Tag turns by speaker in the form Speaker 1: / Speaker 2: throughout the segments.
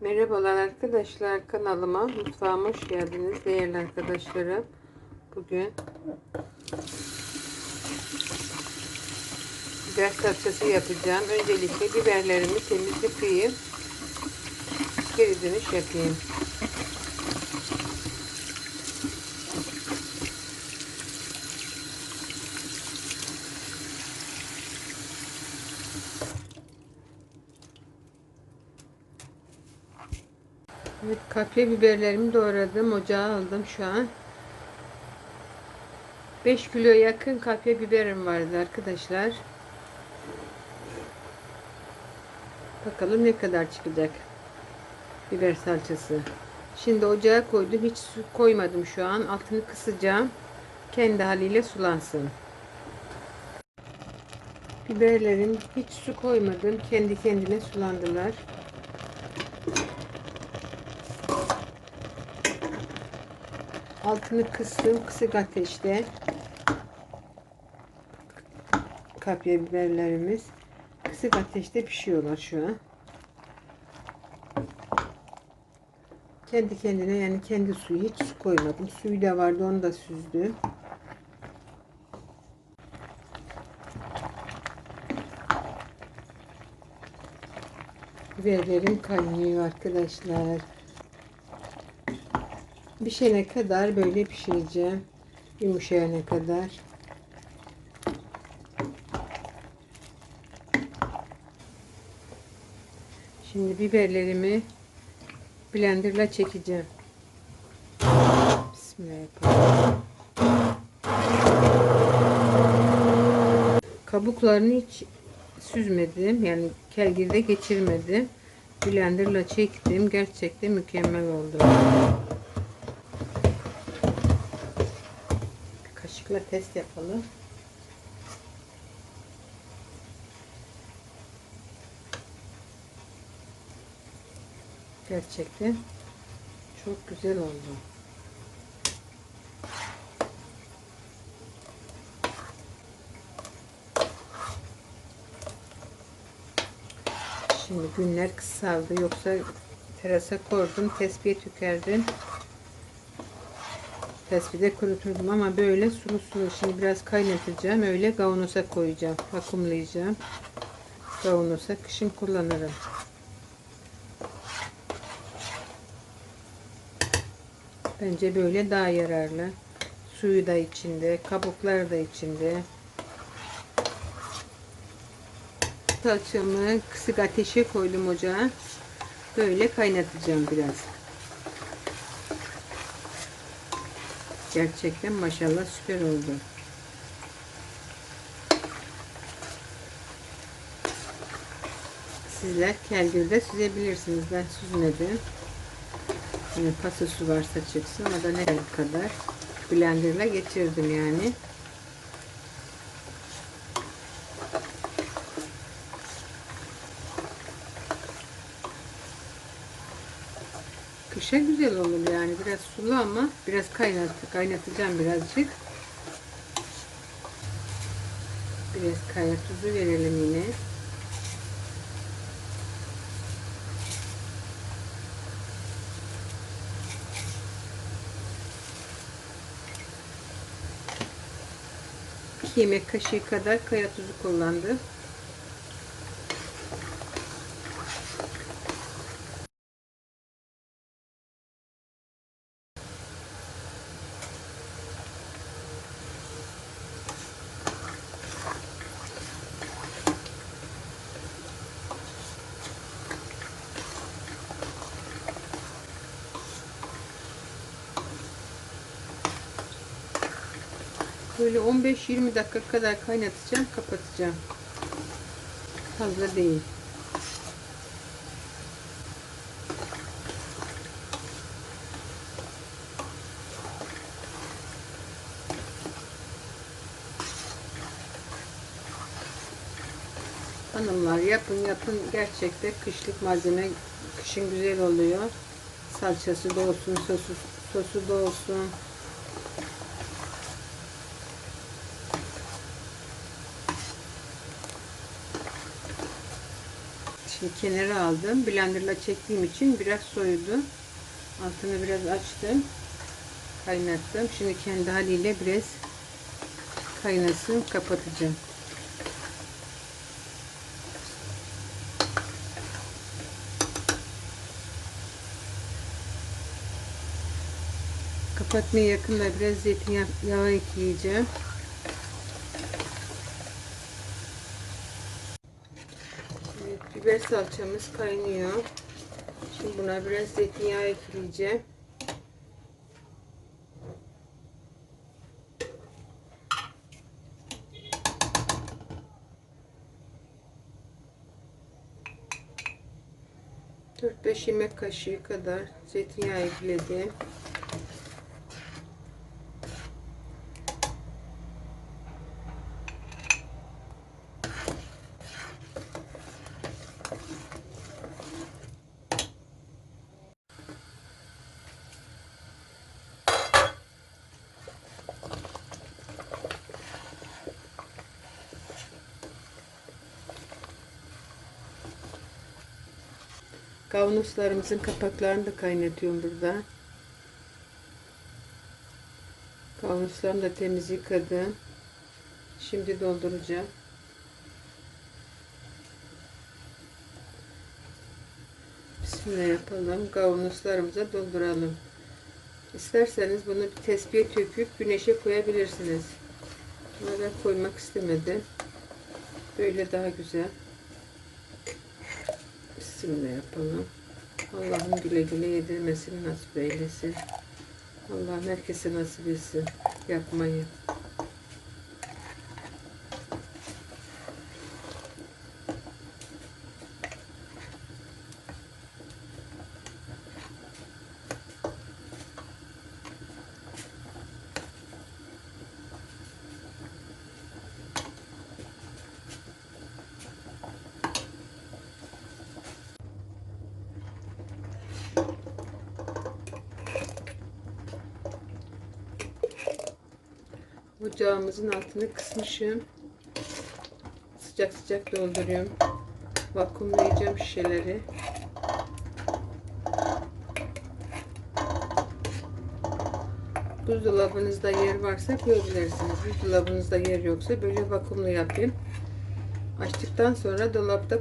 Speaker 1: Merhabalar arkadaşlar kanalıma mutfağıma hoş geldiniz değerli arkadaşlarım. Bugün biber salçası yapacağım. Öncelikle biberlerimi temiz yıkayayım. Geri yapayım. Evet, kapya biberlerimi doğradım. Ocağa aldım şu an. 5 kilo yakın kapya biberim vardı arkadaşlar. Bakalım ne kadar çıkacak. Biber salçası. Şimdi ocağa koydum. Hiç su koymadım şu an. Altını kısacağım. Kendi haliyle sulansın. Biberlerim hiç su koymadım. Kendi kendine sulandılar. Altını kıstım kısık ateşte. Kapya biberlerimiz kısık ateşte pişiyorlar şu an. Kendi kendine yani kendi suyu hiç su koymadım. Suyu da vardı onu da süzdüm. Biberlerim kaynıyor arkadaşlar. Pişene kadar böyle pişireceğim. Yumuşayana kadar. Şimdi biberlerimi blenderla çekeceğim. Bismillahirrahmanirrahim. Kabuklarını hiç süzmedim. Yani kelgirde geçirmedim. Blenderla çektim. Gerçekten mükemmel oldu. Kaşıkla test yapalım. Gerçekten çok güzel oldu. Şimdi günler kısaldı. Yoksa terasa koydum. Tespihe tükerdim. Tespide kuruturdum ama böyle sulu sulu. Şimdi biraz kaynatacağım. Öyle kavanoza koyacağım. Vakumlayacağım. Kavanoza kışın kullanırım. Bence böyle daha yararlı. Suyu da içinde. Kabukları da içinde. Salçamı kısık ateşe koydum ocağa. Böyle kaynatacağım biraz. Gerçekten maşallah süper oldu. Sizler kelgirde süzebilirsiniz. Ben süzmedim. Yani pası su varsa çıksın. O da ne kadar. Blenderla geçirdim yani. Kışa güzel olur yani. Biraz sulu ama biraz kaynat, kaynatacağım birazcık. Biraz kaya tuzu verelim yine. Yemek kaşığı kadar kaya tuzu kullandım. Böyle 15-20 dakika kadar kaynatacağım, kapatacağım. Fazla değil. Hanımlar yapın yapın gerçekten kışlık malzeme kışın güzel oluyor. Salçası da olsun, sosu, sosu da olsun. Şimdi kenara aldım. Blenderla çektiğim için biraz soyudu. Altını biraz açtım. Kaynattım. Şimdi kendi haliyle biraz kaynasın. Kapatacağım. Kapatmaya yakında biraz zeytinyağı ekleyeceğim. Evet, biber salçamız kaynıyor. Şimdi buna biraz zeytinyağı ekleyeceğim. Dört beş yemek kaşığı kadar zeytinyağı ekledim. Kavanozlarımızın kapaklarını da kaynatıyorum burada. Kavanozlarımı da temiz yıkadım. Şimdi dolduracağım. Bismillah yapalım. Kavanozlarımıza dolduralım. İsterseniz bunu bir tespihe töküp güneşe koyabilirsiniz. Ama ben koymak istemedim. Böyle daha güzel. Bismillah yapalım. Allah'ım güle güle yedirmesini nasip eylesin. Allah'ım herkese nasip etsin yapmayı. Ocağımızın altını kısmışım. Sıcak sıcak dolduruyorum. Vakumlayacağım şişeleri. Buzdolabınızda yer varsa koyabilirsiniz. Buzdolabınızda yer yoksa böyle vakumlu yapayım. Açtıktan sonra dolapta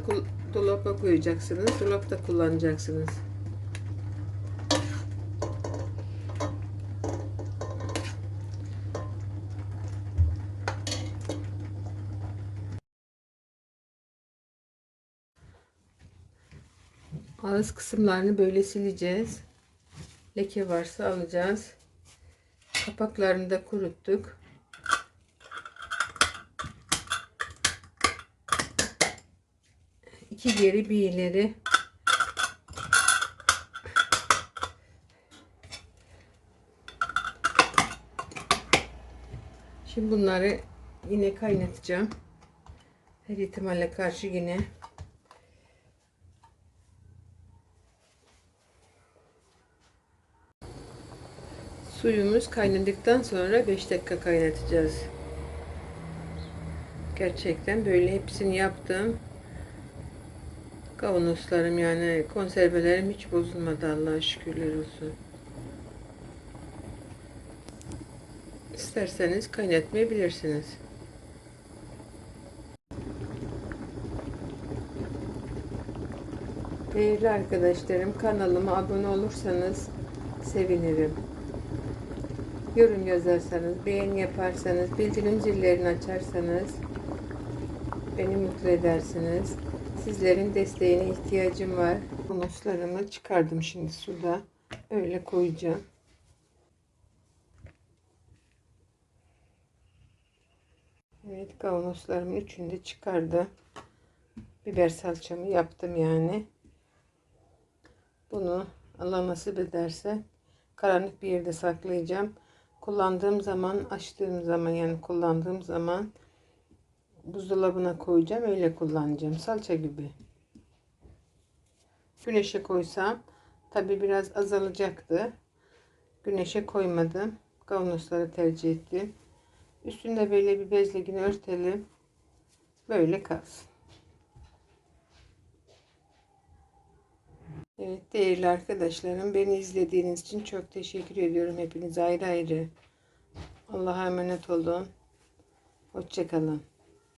Speaker 1: dolaba koyacaksınız. Dolapta kullanacaksınız. Ağız kısımlarını böyle sileceğiz. Leke varsa alacağız. Kapaklarını da kuruttuk. İki geri bir ileri. Şimdi bunları yine kaynatacağım. Her ihtimalle karşı yine Suyumuz kaynadıktan sonra 5 dakika kaynatacağız. Gerçekten böyle hepsini yaptım. Kavanozlarım yani konservelerim hiç bozulmadı Allah'a şükürler olsun. İsterseniz kaynatmayabilirsiniz. Değerli arkadaşlarım kanalıma abone olursanız sevinirim. Yorum yazarsanız, beğeni yaparsanız, bildirim zillerini açarsanız beni mutlu edersiniz. Sizlerin desteğine ihtiyacım var. Bonuslarımı çıkardım şimdi suda. Öyle koyacağım. Evet kavanozlarımın üçünü de çıkardım. Biber salçamı yaptım yani. Bunu Allah nasip ederse karanlık bir yerde saklayacağım kullandığım zaman açtığım zaman yani kullandığım zaman buzdolabına koyacağım öyle kullanacağım. Salça gibi. Güneşe koysam tabi biraz azalacaktı. Güneşe koymadım. Kavanozları tercih ettim. Üstünde böyle bir bezle yine örtelim. Böyle kalsın Evet değerli arkadaşlarım beni izlediğiniz için çok teşekkür ediyorum. Hepinize ayrı ayrı. Allah'a emanet olun. Hoşçakalın.